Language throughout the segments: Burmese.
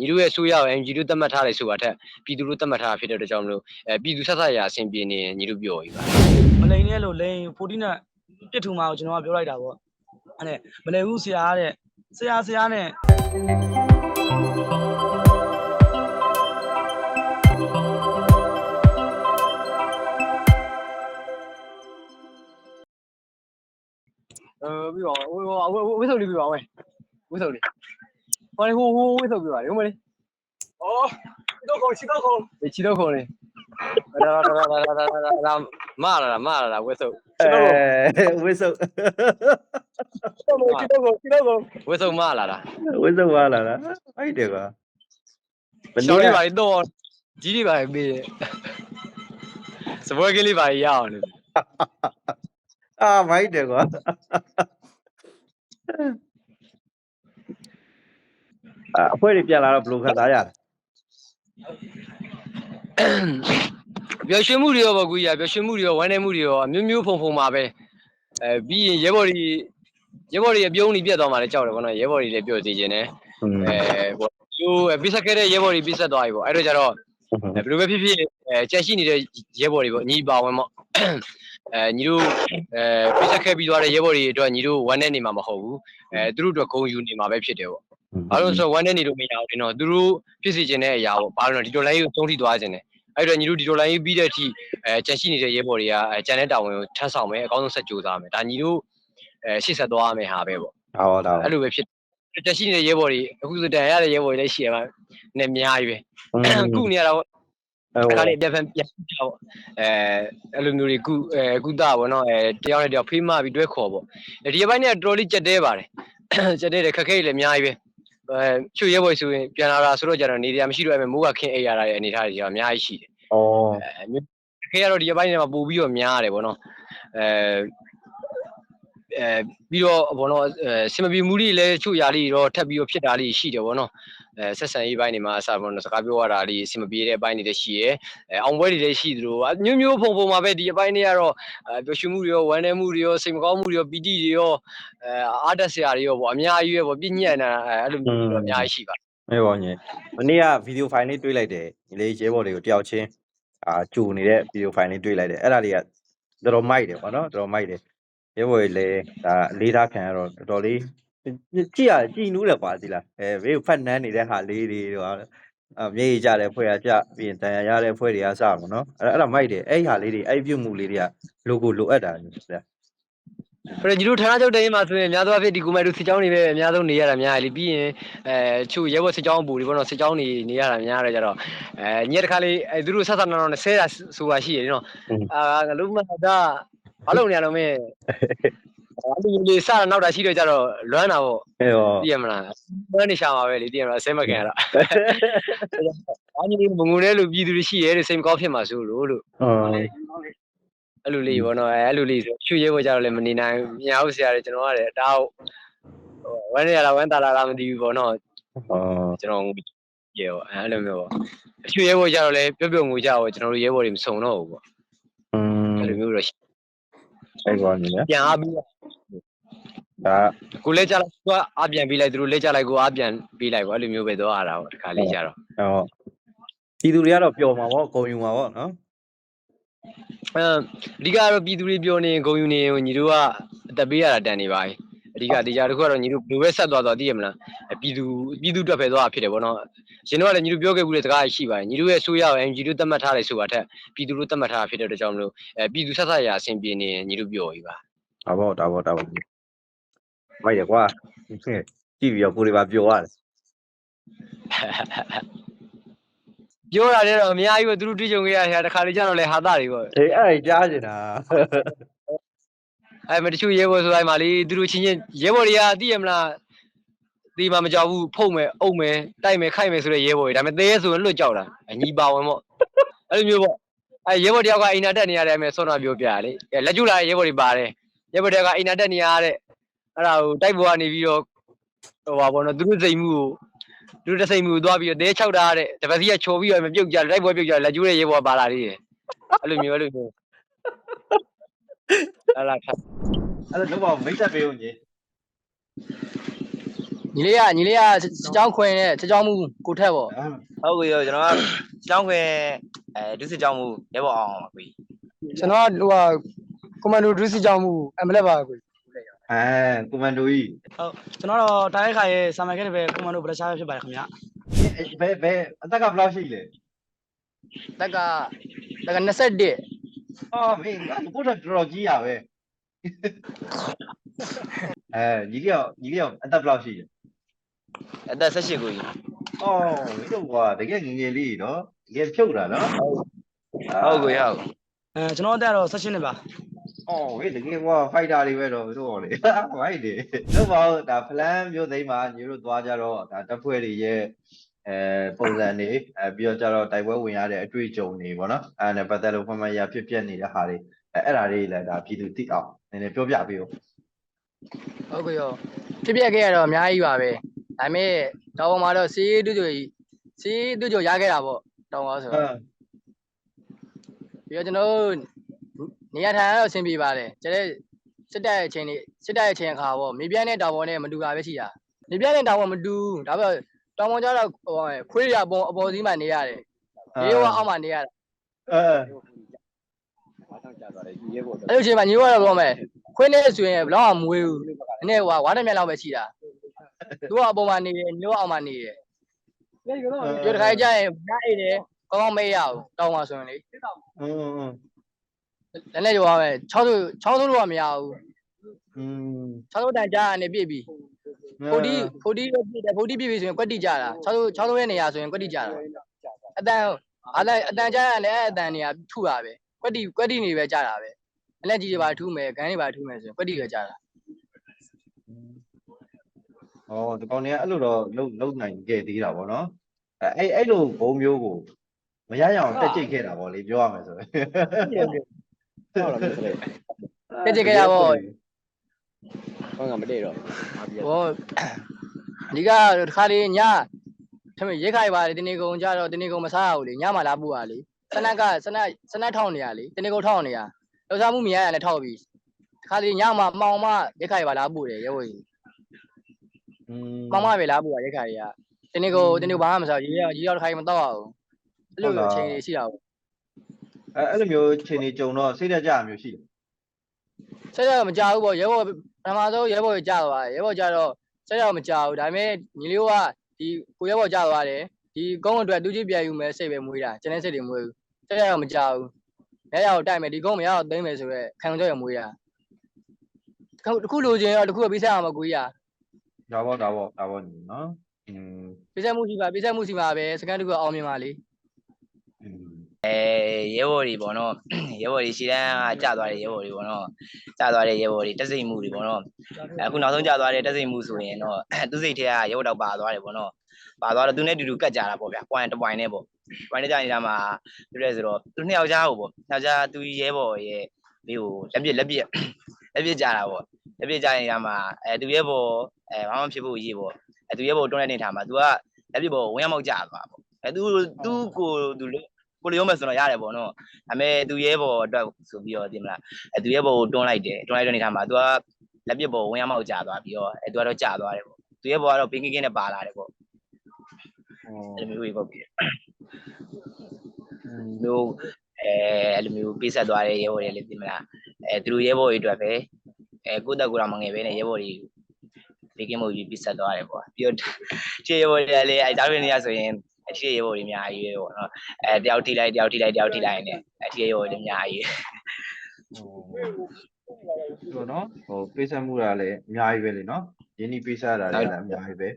ညီတို့ရဲ့ဆိုးရအောင် NG တို့သတ်မှတ်ထားတယ်ဆိုတာထက်ပြည်သူတို့သတ်မှတ်ထားတာဖြစ်တဲ့အတွက်ကြောင့်မလို့အဲပြည်သူဆက်ဆက်ရအဆင်ပြေနေရင်ညီတို့ပြောပြီပါမလိန်နဲ့လို့လိန်14နဲ့ပြစ်ထူမှာကိုကျွန်တော်ကပြောလိုက်တာပေါ့အဲ့နဲ့မလိန်ဘူးဆရာတဲ့ဆရာဆရာနဲ့အဲပြီးတော့ဟိုဟိုဝိသုတ်လေးပြပါဦးဝိသုတ်လေးဟိုလေဟိုဟိုဝိသုတ်ပြပါလေ ဟုတ်မလေးအော်ချီတော့ခေါ်ချီတော့ခေါ်ဒီချီတော့ခုံလေးဒါဒါဒါဒါဒါဒါဒါမလာတာမလာတာဝိသုတ်အဲဝိစုပ်ချီတော့ခေါ်ချီတော့ခေါ်ဝိသုတ်မလာတာဝိစုပ်ပါလာလားအဲ့တယ်ကွာမရှောင်းနေ့လေးကပါလေတော့ကြီးလေးပါလေပေးတယ်စပွဲကလေးပါရ အောင်လို့အာမိုက်တယ်ကွာအအဖွဲတွေပြန်လာတော့ဘယ်လိုခံစားရလဲပျော်ရွှင်မှုတွေရောပေါ့ကူကြီးပျော်ရွှင်မှုတွေရောဝမ်းနည်းမှုတွေရောအမျိုးမျိုးဖုံဖုံပါပဲအဲပြီးရင်ရဲဘော်တွေရဲဘော်တွေအပြုံးကြီးပြတ်သွားမှလည်းကြောက်တယ်ဗောနော်ရဲဘော်တွေလည်းပြောသေးခြင်းနဲ့อืมအဲပေါ့သူပိဆက်ခဲ့တဲ့ရဲဘော်တွေပိဆက်သွားပြီပေါ့အဲ့တော့ကျတော့ဘယ်လိုပဲဖြစ်ဖြစ်အဲကြက်ရှိနေတဲ့ရဲဘော်တွေပေါ့ညီပါဝင်ပေါ့အဲညီတို့အဲပိဆက်ခဲ့ပြီးသွားတဲ့ရဲဘော်တွေအတွက်ညီတို့ဝမ်းနည်းနေမှာမဟုတ်ဘူးအဲသူတို့အတွက်ဂုဏ်ယူနေမှာပဲဖြစ်တယ်ပေါ့ ဘာလို့လဲဆိုတော့ဝမ်းနည်းနေလို့မရဘူးတင်တော့သူတို့ဖြစ်စီခြင်းတဲ့အရာပေါ့ဘာလို့လဲဒီလိုလိုင်းကိုသုံးထိသွားခြင်းတယ်အဲ့တော့ညီတို့ဒီလိုလိုင်းပြီးတဲ့အထိအဲကြက်ရှိနေတဲ့ရဲဘော်တွေကအဲကြံတဲ့တာဝန်ကိုထမ်းဆောင်မယ်အကောင်းဆုံးဆက်ကြိုးစားမယ်ဒါညီတို့အဲရှေ့ဆက်သွားရမယ်ဟာပဲပေါ့ဟောတာအဲ့လိုပဲဖြစ်တက်ရှိနေတဲ့ရဲဘော်တွေအခုဆိုတန်ရတဲ့ရဲဘော်တွေလည်းရှိရမှာနည်းအများကြီးပဲကုနေရတာပေါ့အခါလေးပြန်ပြန်ပြန်ကြပေါ့အဲအဲ့လိုမျိုးတွေကုအဲကုသပေါ့နော်အဲတယောက်နဲ့တယောက်ဖေးမပြီးတွဲခေါ်ပေါ့ဒီအပိုင်းနဲ့တော်တော်လေးကြက်တဲပါတယ်ကြက်တဲတယ်ခက်ခဲလည်းအများကြီးပဲ အဲချွေရဲဘော်ဆိုရင်ပြန်လာတာဆိုတော့ကြတော့နေတရားမရှိတော့အဲ့မဲ့မိုးကခင်းအိပ်ရတာရဲ့အနေထားတွေကအများကြီးရှိတယ်ဩအဲမျိုးခေကတော့ဒီအပိုင်းတွေမှာပို့ပြီးတော့များတယ်ဗောနော်အဲအဲပြီးတော့ဘောနော်အဲစင်မပြေမှုတွေလည်းချို့ရာလေးတော့ထပ်ပြီးတော့ဖြစ်တာလေးရှိတယ်ဗောနော် အဲဆက်ဆံရေးပိုင်းတွေမှာအစားဘောနော်စကားပြောရတာလေးစင်မပြေတဲ့အပိုင်းတွေလည်းရှိရဲအဲအောင်ပွဲတွေလည်းရှိသလိုအမျိုးမျိုးဖုံဖုံမှာပဲဒီအပိုင်းတွေကတော့အဲပျော်ရွှင်မှုတွေရောဝမ်းနည်းမှုတွေရောစိတ်မကောင်းမှုတွေရောပီတိတွေရောအဲအားတက်စရာတွေရောဗောအများကြီးပဲဗောပြည့်ညက်နေတာအဲအဲ့လိုမျိုးတွေတော့အများကြီးရှိပါအေးပါညမနေ့ကဗီဒီယိုဖိုင်လေးတွေ့လိုက်တယ်ဒီလေးရဲဘော်တွေကိုတယောက်ချင်းအာကြိုနေတဲ့ဗီဒီယိုဖိုင်လေးတွေ့လိုက်တယ်အဲ့ဒါလေးကတော်တော်မိုက်တယ်ပေါ့နော်တော်တော်မိုက်တယ်ရဲဘော်တွေလည်းဒါလေးသားခံရတော့တော်တော်လေး ကြည့်ရကြည်နူးတယ်ပါဒီလားအဲဘေးဖတ်နန်းနေတဲ့ဟာလေးတွေတော့အမြေကြီးကြတဲ့ဖွဲ့ရကြပြီးရင်တန်ရရတဲ့ဖွဲ့တွေကစမှာနော်အဲ့အဲ့ဒါမိုက်တယ်အဲ့ဟာလေးတွေအဲ့ပြုတ်မှုလေးတွေကလိုကိုလိုအပ်တာလေဆိုတော့ညီတို့ဌာနချုပ်တိုင်းမှာဆိုရင်အများသောအားဖြင့်ဒီကွန်မန်တို့စစ်ကြောင်းတွေပဲအများဆုံးနေရတာများတယ်လေပြီးရင်အဲချို့ရဲဘော်စစ်ကြောင်းပူတွေပေါ့နော်စစ်ကြောင်းနေနေရတာများတယ်ကြတော့အဲညက်တစ်ခါလေးအဲသူတို့ဆက်ဆက်နော်နော်ဆဲတာဆိုတာရှိတယ်နော်အာငါလုံးမဒါဘာလို့နေရတော့မင်း အဲ့ဒီလေစတာနောက်တာရှိတော့ကြတော့လွမ်းတာပေါ့အဲ့တော့သိရမလားလွမ်းနေရှာမှာပဲလေသိရမလားဆဲမကန်ရတာဘာကြီးမငုံတဲ့လူပြည်သူတွေရှိရဲတဲ့စိတ်မကောင်းဖြစ်မှာဆိုလို့လို့ဟုတ်အဲ့လိုလေးပေါ့နော်အဲအဲ့လိုလေးဆိုချွေရဲဘော်ကြတော့လည်းမနေနိုင်ဘူးမြားဟုတ်ဆရာတွေကျွန်တော်ကလည်းဒါဟုတ်ဟိုဝမ်းနေရလားဝမ်းတာလားမသိဘူးပေါ့နော်ဟုတ်ကျွန်တော်ရေပေါ့အဲ့လိုမျိုးပေါ့အချွေရဲဘော်ကြတော့လည်းပြုတ်ပြုတ်ငူကြတော့ကျွန်တော်တို့ရဲဘော်တွေမစုံတော့ဘူးပေါ့อืมအဲ့လိုမျိုးတော့အဲ့ကောနေလေပြန်အားပြီး ဒါကိုလဲကြလိုက်ကိုအားပြန်ပြီးလိုက်သူတို့လဲကြလိုက်ကိုအားပြန်ပြီးလိုက်ပေါ့အဲ့လိုမျိုးပဲတော့အားတာပေါ့ဒီခါလေးကြတော့ဟောပြည်သူတွေကတော့ပျော်မှာပေါ့ဂုံယူမှာပေါ့နော်အဲအဓိကတော့ပြည်သူတွေပြောနေဂုံယူနေရင်ညီတို့ကအသက်ပေးရတာတန်နေပါ යි အဓိကတရားတစ်ခုကတော့ညီတို့ဘယ်လိုပဲဆက်သွားသွားသိရမလားပြည်သူပြည်သူအတွက်ပဲသွားဖြစ်တယ်ဗောနော်ရှင်တို့ကလည်းညီတို့ပြောခဲ့ဘူးတဲ့စကားရှိပါတယ်ညီတို့ရဲ့ဆိုးရအောင် NG တို့သတ်မှတ်ထားတယ်ဆိုတာထက်ပြည်သူတို့သတ်မှတ်ထားတာဖြစ်တဲ့အတွက်ကြောင့်မလို့အဲပြည်သူဆက်ဆက်ရအဆင်ပြေနေရင်ညီတို့ပြောပြီပါဒါပေါ့ဒါပေါ့ဒါပေါ့ မိုက်ရကွာကြည့်ပြီးတော့ကိုယ်တွေပါပျော်ရတယ်ပြောတာလည်းတော့အများကြီးပဲသူတို့တွေ့ကြုံခဲ့ရတာတခါလေကျတော့လေဟာတာတွေပေါ့အေးအဲ့ဒါကြားနေတာအဲမတချို့ရဲဘော်ဆိုတိုင်းမှာလေသူတို့ချင်းချင်းရဲဘော်တွေကသိရမလားဒီမှာမကြောက်ဘူးဖုတ်မယ်အုပ်မယ်တိုက်မယ်ခိုက်မယ်ဆိုတဲ့ရဲဘော်တွေဒါပေမဲ့သေးရဲဆိုရင်လွတ်ကြောက်တာအညီပါဝင်ပေါ့အဲ့လိုမျိုးပေါ့အဲရဲဘော်တယောက်ကအိမ်နာတက်နေရတယ်မယ်ဆောနာပြောပြရလေအဲလက်ကျူလာရဲဘော်တွေပါတယ်ရဲဘော်တယောက်ကအိမ်နာတက်နေရတဲ့ အဲ့ဒါကိုတိုက်ပေါ်ကနေပြီးတော့ဟိုပါဘောနော်သူတို့စိတ်မှုကိုသူတို့တစိတ်မှုကိုသွားပြီးတော့တဲချောက်တာတဲ့တပတ်စီကချော်ပြီးတော့မပြုတ်ကြတိုက်ပွဲပြုတ်ကြလက်ကျူတဲ့ရဲဘော်ပါလာသေးတယ်အဲ့လိုမျိုးအဲ့လိုမျိုးအဲ့လားအဲ့ဒါတော့မိတ်ဆက်ပေးဦးညီညီလေးကညီလေးကစကြောင်းခွင်နဲ့စကြောင်းမူကိုထက်ပေါ့ဟုတ်ကဲ့ကျွန်တော်ကကျောင်းခွင်အဲဒုစစ်ကျောင်းမှုရဲဘော်အောင်ပါကိုကျွန်တော်ကဟိုဟာကွန်မန်ဒိုဒုစကြောင်းမူအမလက်ပါကို အဲကွန်မန်ဒိုကြီးဟုတ်ကျွန်တော်တော့တိုင်းခါရဲ့ဆာမန်ကက်ပဲကွန်မန်ဒိုဘလက်ရှားပဲဖြစ်ပါတယ်ခင်ဗျာဘယ်ဘယ်အသက်ကဘယ်လောက်ရှိလဲတက်ကတက်က21အော်မင်းကိုတော့တော်တော်ကြီးရပဲအဲညီလေးကညီလေးကအသက်ဘယ်လောက်ရှိလဲအသက်18ကိုကြီးအော်မင်းတို့ကွာတကယ်ငယ်ငယ်လေးနော်တကယ်ဖြုတ်တာနော်ဟုတ်ကိုဟုတ်အဲကျွန်တော်အသက်တော့16နှစ်ပါ အော်ဝေးတကယ်ကွာဖိုက်တာတွေပဲတော့တို့ဟောလေဝိုက်တယ်တို့ပါဦးဒါဖလန်မျိုးသိမ်းမှာညီတို့သွားကြတော့ဒါတပ်ဖွဲ့တွေရဲ့အဲပုံစံတွေအဲပြီးတော့ကြတော့တိုက်ပွဲဝင်ရတဲ့အတွေ့အကြုံတွေပေါ့နော်အဲနဲ့ပတ်သက်လို့ဖမှန်ရဖြစ်ပျက်နေတဲ့ဟာတွေအဲအဲ့ဒါတွေလည်းဒါပြည်သူသိအောင်နည်းနည်းပြောပြပေးဦးဟုတ်ကဲ့ရောဖြစ်ပြခဲ့ရတော့အများကြီးပါပဲဒါပေမဲ့တောင်ပေါ်မှာတော့စီးတူတူစီးတူတူရခဲ့တာပေါ့တောင်ပေါ်ဆိုတော့ပြီးတော့ကျွန်တော်တို့ နေရာထိုင်ရတော့အဆင်ပြေပါတယ်ကျတဲ့စစ်တပ်ရဲ့အချိန်လေးစစ်တပ်ရဲ့အချိန်အခါပေါ့မြေပြန့်နဲ့တောင်ပေါ်နဲ့မတူတာပဲရှိတာမြေပြန့်နဲ့တောင်ပေါ်မတူဒါပေမဲ့တောင်ပေါ်ကျတော့ဟိုခွေးရပုံအပေါ်စီးမှနေရတယ်ရေဝအောက်မှနေရတာအဲအဲ့လိုအချိန်မှာညီတို့ကတော့ပြောမယ်ခွေးနဲ့ဆိုရင်ဘယ်တော့မှမဝေးဘူးနည်းနည်းဟိုဝါးတစ်မြက်လောက်ပဲရှိတာသူကအပေါ်မှာနေတယ်ညီတို့အောက်မှာနေတယ်ပြောတခါကြရင်ညအိတ်တယ်ကောင်းကောင်းမေးရအောင်တောင်းပါဆိုရင်လေอืม လည်းလည်းပြောရမယ်6သူ6သူလို့ကမရဘူးอืม6သူတန်ကြားကနေပြည့်ပြီ40 40ပဲပြည့်တယ်40ပြည့်ပြီဆိုရင်ကွက်တိကြတာ6သူ6သူရဲ့နေရာဆိုရင်ကွက်တိကြတာအတန်အတန်အတန်ကြားရလည်းအတန်နေရာထုတာပဲကွက်တိကွက်တိနေပဲကြတာပဲအလက်ကြီးတွေပါထုမယ်ဂန်းတွေပါထုမယ်ဆိုရင်ကွက်တိပဲကြတာဩဒီကောင်တွေကအဲ့လိုတော့လုံလုံနိုင်ခဲ့သေးတာဗောနော်အဲအဲ့အဲ့လိုဘုံမျိုးကိုမရရအောင်တက်ကြိတ်ခဲ့တာဗောလေပြောရမယ်ဆိုရင် တက်ကြခဲ့ရပေါ့ဟုတ်ကမတည့်တော့ဟောဒီကတခါလေးညထမရဲခိုင်ပါတယ်တင်းနေကုံကြတော့တင်းနေကုံမစားရဘူးလေညမှလာပူပါလေစနက်ကစနက်စနက်ထောင်းနေရလေတင်းနေကုံထောင်းနေရလောက်စားမှုမြင်ရရလည်းထောက်ပြီတခါလေးညမှမောင်မရဲခိုင်ပါလာပူတယ်ရဲဝေးอืมမောင်မပဲလာပူတာရဲခိုင်ကတင်းနေကုံတင်းနေကုံဘာမှမစားရေရေတော့တခါလေးမတော့အောင်အဲ့လိုအချိန်လေးရှိတာပေါ့ အဲအဲ့လိုမျိုးခြေနေကြုံတော့စိတ်တကြမျိုးရှိတယ် ဆက်ရမကြဘူးပေါ့ရဲဘော်ပထမဆုံးရဲဘော်ကိုကြာသွားတယ်ရဲဘော်ကြတော့ဆက်ရမကြဘူးဒါပေမဲ့ညီလေးကဒီကိုရဲဘော်ကြာသွားတယ်ဒီကုန်းအတွက်သူကြီးပြန်ယူမယ်စိတ်ပဲမွေးတာကျန်တဲ့စိတ်တွေမွေးဘူးဆက်ရတော့မကြဘူးရဲရအောင်တိုက်မယ်ဒီကုန်းမရတော့သိမ့်မယ်ဆိုတော့ခံကြောက်ရမွေးတာခုတစ်ခုလိုချင်ရောတစ်ခုကပြီးဆက်အောင်မကွေးရ ဒါဗောဒါဗောဒါဗောညီနော်อืม ပြီးဆက်မှုရှိပါပြီးဆက်မှုရှိပါပဲစကန်တစ်ခုအောင်မြင်ပါလေ อืม အဲရဲဘော်တွေပေါ့နော်ရဲဘော်တွေရှီတန်းကကြာသွားတဲ့ရဲဘော်တွေပေါ့နော်ကြာသွားတဲ့ရဲဘော်တွေတက်စိတ်မှုတွေပေါ့နော်အခုနောက်ဆုံးကြာသွားတဲ့တက်စိတ်မှုဆိုရင်တော့သူစိတ်ထဲကရဲဘော်တော့ပါသွားတယ်ပေါ့နော်ပါသွားတော့သူနဲ့တူတူကတ်ကြတာပေါ့ဗျာ point တစ် point နဲ့ပေါ့ point နဲ့ကြာနေတာမှာပြည့်ရဲဆိုတော့သူနှစ်ယောက်ကြားကိုပေါ့ယောက်ျားသူရဲဘော်ရဲ့ဒီကိုလက်ပြလက်ပြလက်ပြကြတာပေါ့လက်ပြကြနေတာမှာအဲသူရဲဘော်အဲဘာမှဖြစ်ဖို့ရေးပေါ့အဲသူရဲဘော်တွန်းတဲ့နေထားမှာ तू ကလက်ပြဘော်ဝင်ရမောက်ကြသွားပေါ့အဲ तू သူကိုသူ ကိုလျောမယ်ဆိုတော့ရတယ်ပေါ့နော်ဒါပေမဲ့သူရဲဘော်အတွက်ဆိုပြီးတော့ဒီမလားအဲသူရဲဘော်ကိုတွန်းလိုက်တယ်တွန်းလိုက်တဲ့နေထားမှာ तू ကလက်ပြဘော်ဝင်ရမောက်ကြသွားပြီးတော့အဲ तू ကတော့ကြာသွားတယ်ပေါ့သူရဲဘော်ကတော့ပင်းကင်းကင်းနဲ့ပါလာတယ်ပေါ့အဲ့လိုမျိုးပဲပေါ့ပြီးမျိုးအဲအဲ့လိုမျိုးပေးဆက်သွားတဲ့ရဲဘော်တွေလည်းဒီမလားအဲသူတို့ရဲဘော်တွေအတွက်ပဲအဲကိုယ့်တက်ကိုယ်တော်မငယ်ပဲနဲ့ရဲဘော်တွေဘေးကင်းမှုကြီးပေးဆက်သွားတယ်ပေါ့ပြီးတော့ချေရဲဘော်တွေကလည်းအဲဒါတွေနေရဆိုရင် အချေရဲဘော်တွေအများကြီးပဲပေါ့နော်အဲတယောက်ထိလိုက်တယောက်ထိလိုက်တယောက်ထိလိုက်နေအချေရဲဘော်တွေအများကြီးဟိုနော်ဟိုပေးဆက်မှုတာလည်းအများကြီးပဲလေနော်ယင်းဒီပေးဆက်တာလည်းအများကြီးပဲ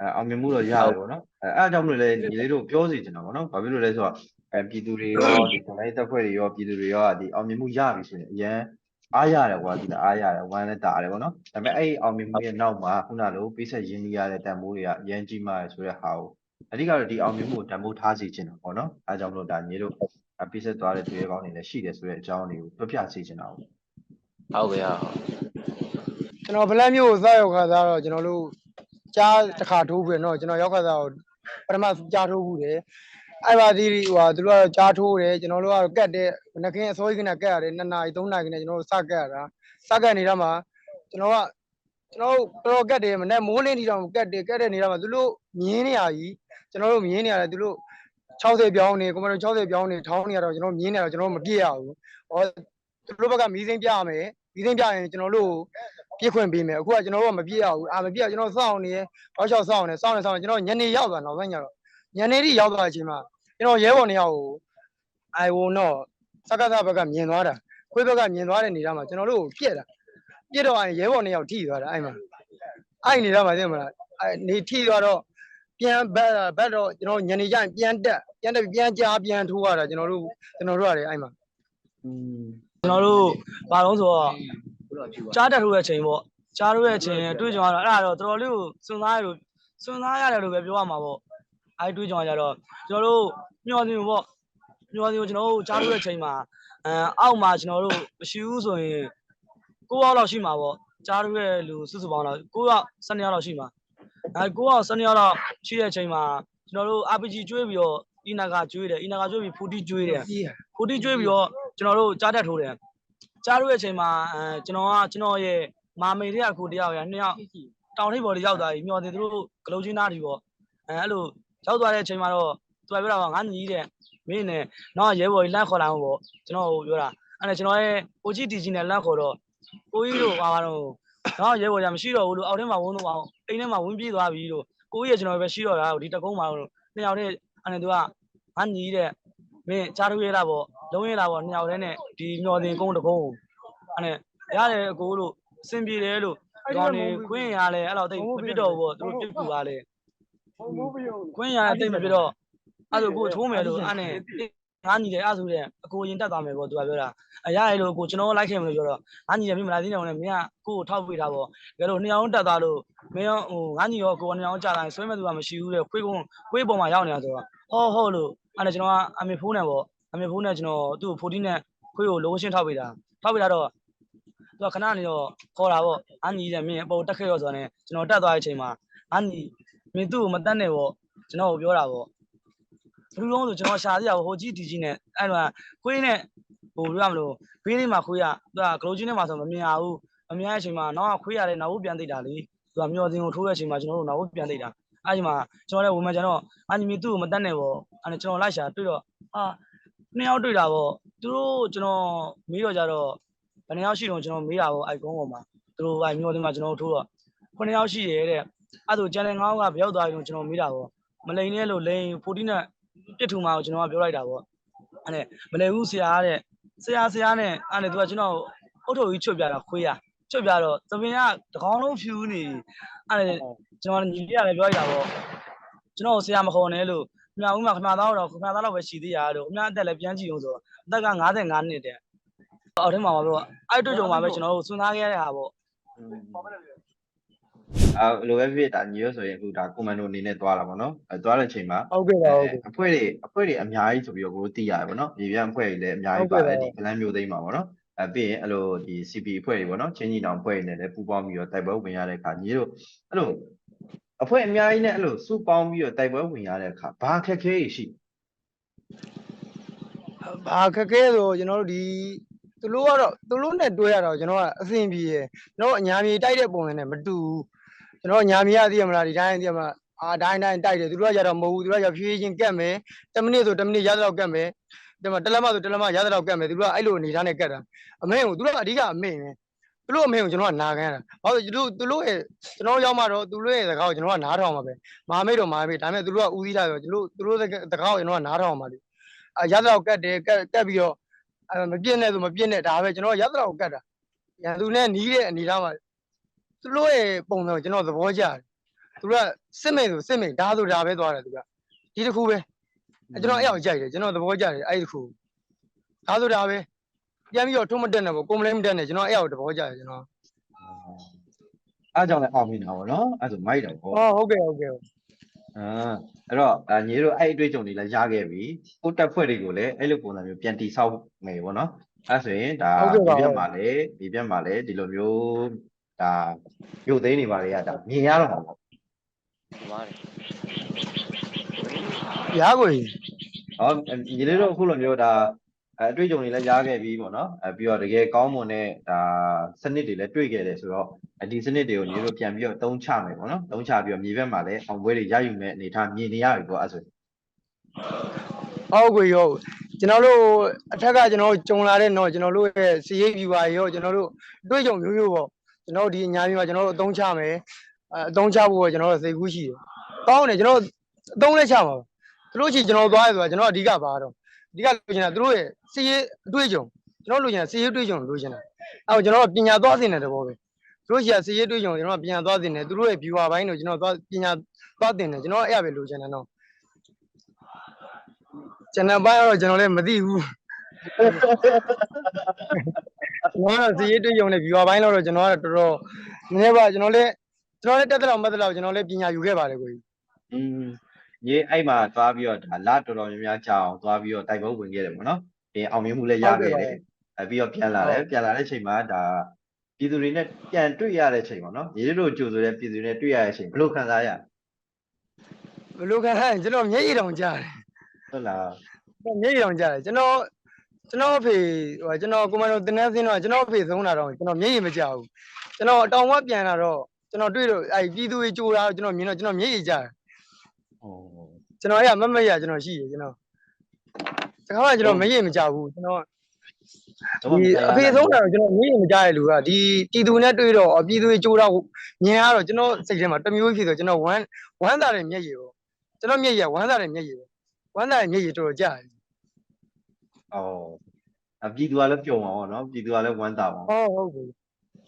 အဲအောင်မြင်မှုတော့ရတယ်ဗောနော်အဲအဲ့အကြောင်းမလို့လည်းညီလေးတို့ပြောစီချင်တာဗောနော်ဘာဖြစ်လို့လဲဆိုတော့အဲပြည်သူတွေရောဒီခလိုက်တပ်ဖွဲ့တွေရောပြည်သူတွေရောဒီအောင်မြင်မှုရပြီဆိုရင်အရန်အားရတယ်ကွာဒီလားအားရတယ်ဝမ်းလည်းတာရတယ်ဗောနော်ဒါပေမဲ့အဲ့အောင်မြင်မှုရဲ့နောက်မှာခုနလိုပေးဆက်ရင်းနှီးရတဲ့တန်ဖိုးတွေကအရန်ကြီးမားတယ်ဆိုတဲ့ဟာကို အဓိကတော့ဒီအောင်မြင်မှုကိုတန်ဖိုးထားစီချင်တာဗောနော်အဲအကြောင်းမလို့ဒါညီတို့ပေးဆက်သွားတဲ့တွေ့ရကောင်းနေလည်းရှိတယ်ဆိုတဲ့အကြောင်းတွေကိုပြောပြစီချင်တာဗောဟုတ်ကဲ့ဟုတ်ကျွန်တော်ဗလက်မျိုးကိုစရောက်ခါစားတော့ကျွန်တော်တို့ကြားတစ်ခါထိုးပြီးတော့ကျွန်တော်ရောက်ခါစားကိုပထမကြားထိုးဘူးတယ်အဲ့ပါဒီဟိုဟာသူတို့ကတော့ကြားထိုးတယ်ကျွန်တော်တို့ကတော့ကတ်တဲ့နှခင်းအစိုးရကနဲ့ကတ်ရတယ်2နာရီ3နာရီနဲ့ကျွန်တော်တို့စကတ်ရတာစကတ်နေတာမှာကျွန်တော်ကကျွန်တော်တို့တော်တော်ကတ်တယ်မနေ့မိုးလင်းတီတောင်ကတ်တယ်ကတ်တဲ့နေတာမှာသူတို့မြင်းနေရကြီး ကျွန်တော်တို့မြင်းနေရတယ်သူတို့60ပြောင်းနေကွန်မန်ဒို60ပြောင်းနေထောင်းနေရတော့ကျွန်တော်မြင်းနေတော့ကျွန်တော်မပြည့်ရဘူးဟောသူတို့ဘက်ကမီးစိမ်းပြရမယ်မီးစိမ်းပြရင်ကျွန်တော်တို့ပြည့်ခွင့်ပေးမယ်အခုကကျွန်တော်တို့ကမပြည့်ရဘူးအာမပြည့်ကျွန်တော်စောင့်နေရအောက်လျှောက်စောင့်နေစောင့်နေစောင့်နေကျွန်တော်ညနေရောက်သွားနောက်ပိုင်းကျတော့ညနေထိရောက်သွားတဲ့အချိန်မှာကျွန်တော်ရဲဘော်နေရာကိုအိုင်ဝုံတော့စက္ကသဘက်ကမြင်သွားတာခွေးဘက်ကမြင်သွားတဲ့နေရာမှာကျွန်တော်တို့ကိုပြက်တာပြက်တော့အဲ့ရဲဘော်နေရာကိုထိသွားတာအဲ့မှာအဲ့နေတာမှသိမလားအဲ့နေထိသွားတော့ ပြန်ဘက်ဘက်တော့ကျွန်တော်ညနေကျရင်ပြန်တက်ပြန်တက်ပြန်ကြားပြန်ထိုးရတာကျွန်တော်တို့ကျွန်တော်တို့ရတယ်အဲ့မှာကျွန်တော်တို့ဘာလို့ဆိုတော့ကြားတက်ထိုးရဲ့ချိန်ပေါ့ကြားထိုးရဲ့ချိန်တွေ့ကြုံရတော့အဲ့ဒါတော့တော်တော်လေးကိုစွန့်စားရလို့စွန့်စားရတယ်လို့ပဲပြောရမှာပေါ့အဲ့တွေ့ကြုံရကြတော့ကျွန်တော်တို့မျော်နေပေါ့မျော်နေကိုကျွန်တော်တို့ကြားထိုးရဲ့ချိန်မှာအဲအောက်မှာကျွန်တော်တို့မရှိဘူးဆိုရင်9ယောက်လောက်ရှိမှာပေါ့ကြားထိုးရဲ့လူစုစုပေါင်းတော့9ယောက်12ယောက်လောက်ရှိမှာ အဲ9ယောက်12ယောက်လောက်ရှိတဲ့ချိန်မှာကျွန်တော်တို့ RPG ကျွေးပြီးတော့အီနာကကျွေးတယ်အီနာကကျွေးပြီးဖူတီကျွေးတယ်ကြီးရကိုတီကျွေးပြီးတော့ကျွန်တော်တို့ကြားတက်ထိုးတယ်ကြားထိုးရဲ့အချိန်မှာအဲကျွန်တော်ကကျွန်တော်ရဲ့မာမေတဲ့အခုတယောက်ရနှစ်ယောက်တောင်ထိပ်ပေါ်လေးရောက်သွားပြီမျောတယ်သူတို့ဂလုံးချင်းသားတွေပေါ့အဲအဲ့လိုရောက်သွားတဲ့အချိန်မှာတော့သူကပြောတာကငါညီတဲ့မင်းနဲ့တော့ရဲဘော်ကြီးလန့်ခေါ်လာအောင်ပေါ့ကျွန်တော်ပြောတာအဲ့ဒါကျွန်တော်ရဲ့ OG TG နဲ့လန့်ခေါ်တော့ကိုကြီးတို့ပါပါတော့ တော့ရဲဘော်ကြီးမရှိတော့ဘူးလို့အောက်ထဲမှာဝန်းတော့အောင်အိမ်ထဲမှာဝန်းပြေးသွားပြီလို့ကိုကြီးရဲ့ကျွန်တော်ပဲရှိတော့တာဒီတကုန်းမှာတော့နှစ်ယောက်တည်းအဲ့ဒါသူကငါညီတဲ့မင်းကြားထုတ်ရတာပေါ့လုံးရတာပေါ့နှစ်ယောက်တည်းနဲ့ဒီမျော်တင်ကုန်းတကုန်းကိုအဲ့ဒါရတယ်အကိုလို့အဆင်ပြေတယ်လို့ဒီကောင်နေခွင့်ရလဲအဲ့တော့တိတ်မပြစ်တော့ဘူးပေါ့သူတို့ပြစ်ကူပါလေခွင့်ရအတိတ်မပြစ်တော့အဲ့ဒါကိုထိုးမယ်လို့အဲ့နဲ့ ငါညီတယ်အဲ့ဆိုတဲ့အကိုရင်တက်သွားမယ်ပေါ့သူကပြောတာအရရလို့ကိုကျွန်တော်လိုက်ခဲ့မလို့ပြောတော့ငါညီတယ်မင်းမလာသေးတယ်နဲ့မင်းကကိုကိုထောက်ပေးတာပေါ့ဒါလို့နှစ်ယောက်တက်သွားလို့မင်းဟိုငါညီရောကိုနှစ်ယောက်ကြာလာဆွဲမဲ့သူကမရှိဘူးတဲ့ခွေးကုန်းခွေးပေါ်မှာရောက်နေတာဆိုတော့ဟောဟောလို့အဲ့ဒါကျွန်တော်ကအမေဖိုးနဲ့ပေါ့အမေဖုန်းနဲ့ကျွန်တော်သူ့ကို14နဲ့ခွေးကိုလိုရှင်းထောက်ပေးတာထောက်ပေးတာတော့သူကခဏနေတော့ခေါ်တာပေါ့အညီတဲ့မင်းအပေါ်တက်ခဲ့ရောဆိုတော့ねကျွန်တော်တက်သွားတဲ့အချိန်မှာအညီမင်းသူ့ကိုမတက်နဲ့ပေါ့ကျွန်တော်ကိုပြောတာပေါ့ ဘယ်လိုလုံးဆိုကျွန်တော်ရှာသေးရဟိုကြီးဒီကြီးနဲ့အဲ့တော့ခွေးနဲ့ဟိုပြောရမလို့ဘေးလေးမှာခွေးကသူကဂလိုကြီးနဲ့မှာဆိုမမြင်ရဘူးမမြင်ရတဲ့အချိန်မှာနောက်ကခွေးရတယ်နောက်ဘူးပြန်သိတာလေသူကမျောစင်ကိုထိုးတဲ့အချိန်မှာကျွန်တော်တို့နောက်ဘူးပြန်သိတာအဲ့ဒီမှာကျွန်တော်လည်းဝင်မှကျွန်တော်အညီမင်းသူ့ကိုမတက်နဲ့ပေါ့အဲ့ကျွန်တော်လိုက်ရှာတွေ့တော့အာနှစ်ယောက်တွေ့တာပေါ့သူတို့ကျွန်တော်မေးတော့ကြတော့ဘယ်နှစ်ယောက်ရှိတော့ကျွန်တော်မေးတာပေါ့အိုက်ကုန်းပေါ်မှာသူတို့အိုက်မျိုးတွေမှာကျွန်တော်ထိုးတော့ခုနှစ်ယောက်ရှိရဲတဲ့အဲ့ဒါကျန်တဲ့ငါးယောက်ကဘယ်ရောက်သွားပြီလို့ကျွန်တော်မေးတာပေါ့မလိန်နဲ့လို့လိန်14နဲ့ ပြစ်ထူမှာကိုကျွန်တော်ကပြောလိုက်တာပေါ့အဲ့နဲ့မလိန်ဘူးဆရာတဲ့ဆရာဆရာနဲ့အဲ့နဲ့သူကကျွန်တော်အုတ်ထုတ်ကြီးချွတ်ပြတာခွေးရချွတ်ပြတော့သမင်ကတကောင်းလုံးဖြူနေအဲ့နဲ့ကျွန်တော်ညီလေးကလည်းပြောလိုက်တာပေါ့ကျွန်တော်ဆရာမခေါ်နဲ့လို့ခမဦးမှာခမသားတော့ခမသားတော့ပဲရှိသေးရလို့အများအသက်လည်းပြန်ကြည့်အောင်ဆိုတော့အသက်က55နှစ်တဲ့အောက်ထဲမှာပါတော့အဲ့တွေ့ကြုံမှာပဲကျွန်တော်တို့စွန့်စားခဲ့ရတဲ့ဟာပေါ့ အဲလိုပဲဖြစ်တာညီရဆိုရင်အခုဒါကွန်မန်ဒိုအနေနဲ့သွားတာပေါ့နော်အဲသွားတဲ့ချိန်မှာဟုတ်ကဲ့ပါဟုတ်ကဲ့အဖွဲ့တွေအဖွဲ့တွေအများကြီးဆိုပြီးတော့ကိုသိရတယ်ပေါ့နော်မြေပြန့်အဖွဲ့တွေလည်းအများကြီးပါတယ်ဒီကလန်းမျိုးသိမ်းမှာပေါ့နော်အဲပြီးရင်အဲ့လိုဒီ CP အဖွဲ့တွေပေါ့နော်ချင်းကြီးတောင်အဖွဲ့တွေနဲ့လည်းပူးပေါင်းပြီးတော့တိုက်ပွဲဝင်ရတဲ့အခါညီတို့အဲ့လိုအဖွဲ့အများကြီးနဲ့အဲ့လိုစုပေါင်းပြီးတော့တိုက်ပွဲဝင်ရတဲ့အခါဘာခက်ခဲရှိဘာခက်ခဲဆိုကျွန်တော်တို့ဒီသူတို့ကတော့သူတို့နဲ့တွဲရတော့ကျွန်တော်ကအဆင်ပြေရယ်ကျွန်တော်အညာမြေတိုက်တဲ့ပုံစံနဲ့မတူဘူး ကျွန်တော်အညာမြေရသိရမလားဒီတိုင်းသိရမလားအာတိုင်းတိုင်းတိုက်တယ်သူတို့ကကြတော့မဟုတ်ဘူးသူတို့ကကြဖြည်းဖြည်းချင်းကတ်မယ်10မိနစ်ဆို10မိနစ်ရတော့ကတ်မယ်ဒီမှာတလက်မဆိုတလက်မရတော့ကတ်မယ်သူတို့ကအဲ့လိုအနေထားနဲ့ကတ်တာအမေကိုသူတို့ကအဓိကအမေပဲသူတို့အမေကိုကျွန်တော်ကနာခံတာဘာလို့သူတို့သူတို့ရဲ့ကျွန်တော်ရောက်မှတော့သူတို့ရဲ့စကားကိုကျွန်တော်ကနားထောင်မှာပဲမာမေတော့မာမေဒါပေမဲ့သူတို့ကဦးစီးထားဆိုကျွန်တော်သူတို့စကားကိုကျွန်တော်ကနားထောင်မှာလေအရသတော့ကတ်တယ်ကတ်ကတ်ပြီးတော့အဲမပြည့်နဲ့ဆိုမပြည့်နဲ့ဒါပဲကျွန်တော်ရသတော့ကတ်တာရန်သူနဲ့နီးတဲ့အနေထားမှာ သူတို့ရဲ့ပုံစံကိုကျွန်တော်သဘောကျတယ်သူကစစ်မိန်ဆိုစစ်မိန်ဒါဆိုဒါပဲသွားတယ်သူကဒီတစ်ခုပဲအဲကျွန်တော်အဲ့အောင်ကြိုက်တယ်ကျွန်တော်သဘောကျတယ်အဲ့ဒီတစ်ခုဒါဆိုဒါပဲပြန်ပြီးတော့ထုံးမတက်နဲ့ပေါ့ကွန်ပလိမ့်မတက်နဲ့ကျွန်တော်အဲ့အောင်သဘောကျတယ်ကျွန်တော်အားကြောင့်လည်းအောင်မြင်တာပေါ့နော်အဲ့ဒါဆိုမိုက်တယ်ပေါ့ဟောဟုတ်ကဲ့ဟုတ်ကဲ့အာအဲ့တော့အညီတို့အဲ့အတွေ့အကြုံတွေလည်းရခဲ့ပြီကိုတက်ဖွဲ့တွေကိုလည်းအဲ့လိုပုံစံမျိုးပြန်တိဆောက်မယ်ပေါ့နော်အဲ့ဆိုရင်ဒါဒီပြက်မှာလည်းဒီပြက်မှာလည်းဒီလိုမျိုး ဒါရုပ်သိမ်းနေပါလေကဒါမြင်ရတော့မှာပေါ့ရားကိုကြီးဟောညီလေးတို့အခုလိုမျိုးဒါအဲအတွေ့အကြုံတွေလည်းကြားခဲ့ပြီးပေါ့နော်အဲပြီးတော့တကယ်ကောင်းမွန်တဲ့ဒါစနစ်တွေလည်းတွေ့ခဲ့တယ်ဆိုတော့ဒီစနစ်တွေကိုညီတို့ပြန်ပြီးတော့သုံးချမယ်ပေါ့နော်သုံးချပြီးတော့မြေဘက်မှာလည်းအောင်ပွဲတွေရယူမဲ့အနေထားမြင်နေရပြီပေါ့အဲ့ဆိုဟုတ်ကွေရောကျွန်တော်တို့အထက်ကကျွန်တော်တို့ကြုံလာတဲ့တော့ကျွန်တော်တို့ရဲ့စီရိပ် viewer ရောကျွန်တော်တို့အတွေ့အကြုံမျိုးမျိုးပေါ့ ကျွန်တော်တို့ဒီအညာမျိုးမှာကျွန်တော်တို့အသုံးချမယ်အဲအသုံးချဖို့ကိုကျွန်တော်တို့စိတ်ကူးရှိတယ်။ကောင်းတယ်ကျွန်တော်တို့အသုံးလည်းချမှာပါ။သူတို့ချီကျွန်တော်သွားရဆိုတာကျွန်တော်အဓိကပါတော့အဓိကလိုချင်တာသူတို့ရဲ့စီရိပ်အတွေ့အကြုံကျွန်တော်လိုချင်တာစီရိပ်အတွေ့အကြုံလိုချင်တာအဲတော့ကျွန်တော်တို့ပညာသွားသိနေတဲ့ဘောပဲသူတို့ချီကစီရိပ်အတွေ့အကြုံကျွန်တော်ကပညာသွားသိနေသူတို့ရဲ့ viewer ဘိုင်းတို့ကျွန်တော်သွားပညာသွားသိနေကျွန်တော်အဲ့ရပဲလိုချင်တယ်နော်ကျွန်တော်ပိုင်းတော့ကျွန်တော်လည်းမသိဘူး ကျွန်တော်ကစီရေးတွေ့ရုံနဲ့ viewer ဘိုင်းတော့ကျွန်တော်ကတော့တော်တော်နည်းနည်းပါကျွန်တော်လည်းကျွန်တော်လည်းတက်တက်တော့မတက်တော့ကျွန်တော်လည်းပညာယူခဲ့ပါတယ်ကိုကြီးอืมညီအဲ့မှာသွားပြီးတော့ဒါလာတော်တော်များများကြာအောင်သွားပြီးတော့တိုက်ပွဲဝင်ခဲ့တယ်ပေါ့နော်ဒီအောင်မြင်မှုလည်းရခဲ့တယ်အဲပြီးတော့ပြန်လာတယ်ပြန်လာတဲ့အချိန်မှာဒါပြည်သူတွေနဲ့ပြန်တွေ့ရတဲ့အချိန်ပေါ့နော်ညီတို့ကြိုဆိုတဲ့ပြည်သူတွေနဲ့တွေ့ရတဲ့အချိန်ဘယ်လိုခံစားရဘယ်လိုခံရလဲကျွန်တော်မျက်ရည်တောင်ကြားတယ်ဟုတ်လားမျက်ရည်တောင်ကြားတယ်ကျွန်တော် ကျွန်တော်အဖေဟိုကျွန်တော်ကွန်မန်ဒိုတင်နေစင်းတော့ကျွန်တော်အဖေဆုံးတာတော့ကျွန်တော်မျက်ရည်မကြားဘူးကျွန်တော်တောင်ဝက်ပြန်လာတော့ကျွန်တော်တွေ့တော့အဲပြည်သူတွေကြိုတာကျွန်တော်မြင်တော့ကျွန်တော်မျက်ရည်ကြားတယ်ဟိုကျွန်တော်အဲ့မမရကျွန်တော်ရှိတယ်ကျွန်တော်တခါမှကျွန်တော်မျက်ရည်မကြားဘူးကျွန်တော်ဒီအဖေဆုံးတာတော့ကျွန်တော်မြင်ရင်မကြားရလူကဒီပြည်သူနဲ့တွေ့တော့ပြည်သူတွေကြိုးတော့မြင်ရတော့ကျွန်တော်စိတ်ထဲမှာတစ်မျိုးဖြစ်ဆိုကျွန်တော်ဝမ်းဝမ်းသာတဲ့မျက်ရည်ပေါ့ကျွန်တော်မျက်ရည်ကဝမ်းသာတဲ့မျက်ရည်ပဲဝမ်းသာတဲ့မျက်ရည်တော်တော်ကြားတယ် အော်အပြည်သူကလည်းပျော်မှာပေါ့နော်ပြည်သူကလည်းဝမ်းသာပါဟုတ်ဟုတ်ပြီ